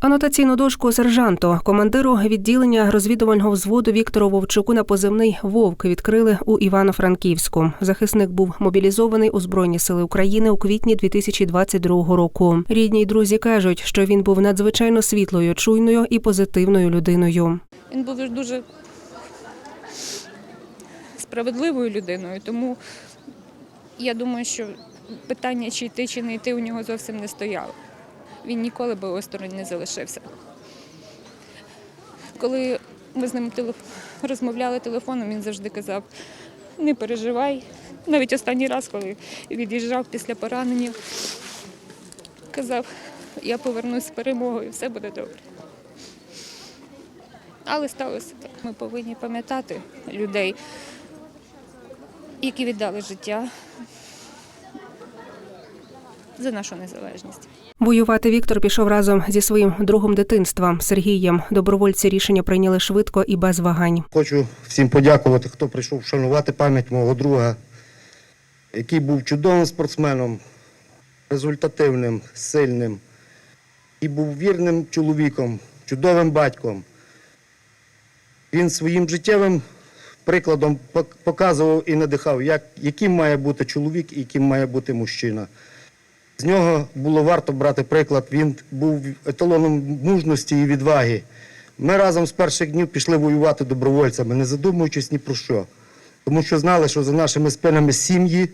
Анотаційну дошку сержанту, командиру відділення розвідувального взводу Віктору Вовчуку на позивний Вовк відкрили у Івано-Франківську. Захисник був мобілізований у Збройні сили України у квітні 2022 року. Рідні й друзі кажуть, що він був надзвичайно світлою, чуйною і позитивною людиною. Він був дуже справедливою людиною, тому я думаю, що питання, чи йти, чи не йти, у нього зовсім не стояло. Він ніколи би осторонь не залишився. Коли ми з ним розмовляли телефоном, він завжди казав: не переживай. Навіть останній раз, коли від'їжджав після поранення, казав, я повернусь з перемогою, все буде добре. Але сталося так. Ми повинні пам'ятати людей, які віддали життя за нашу незалежність. Воювати Віктор пішов разом зі своїм другом дитинства Сергієм. Добровольці рішення прийняли швидко і без вагань. Хочу всім подякувати, хто прийшов вшанувати пам'ять мого друга, який був чудовим спортсменом, результативним, сильним і був вірним чоловіком, чудовим батьком. Він своїм життєвим прикладом показував і надихав, як, яким має бути чоловік і яким має бути мужчина. З нього було варто брати приклад. Він був еталоном мужності і відваги. Ми разом з перших днів пішли воювати добровольцями, не задумуючись ні про що. Тому що знали, що за нашими спинами сім'ї,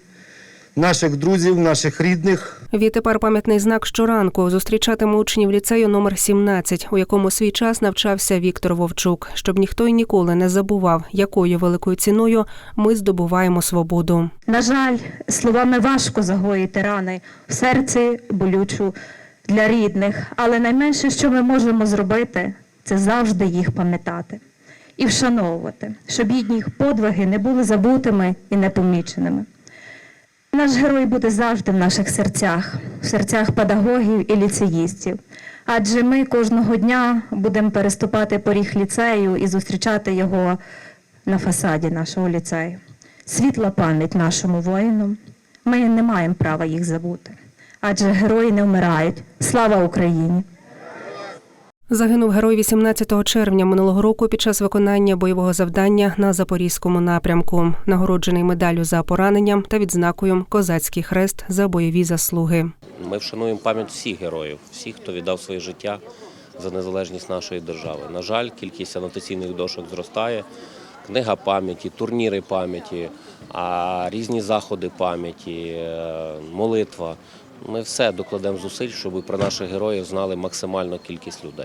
наших друзів, наших рідних. Відтепер пам'ятний знак щоранку зустрічатиме учнів ліцею номер 17, у якому свій час навчався Віктор Вовчук, щоб ніхто й ніколи не забував, якою великою ціною ми здобуваємо свободу. На жаль, словами важко загоїти рани в серці болючу для рідних, але найменше, що ми можемо зробити, це завжди їх пам'ятати і вшановувати, щоб їхні подвиги не були забутими і непоміченими. Наш герой буде завжди в наших серцях, в серцях педагогів і ліцеїстів. Адже ми кожного дня будемо переступати поріг ліцею і зустрічати його на фасаді нашого ліцею. Світла пам'ять нашому воїну. Ми не маємо права їх забути. Адже герої не вмирають. Слава Україні! Загинув герой 18 червня минулого року під час виконання бойового завдання на запорізькому напрямку, нагороджений медаллю за пораненням та відзнакою Козацький хрест за бойові заслуги. Ми вшануємо пам'ять всіх героїв, всіх, хто віддав своє життя за незалежність нашої держави. На жаль, кількість анотаційних дошок зростає. Книга пам'яті, турніри пам'яті, а різні заходи пам'яті, е, молитва. Ми все докладемо зусиль, щоб про наших героїв знали максимальну кількість людей.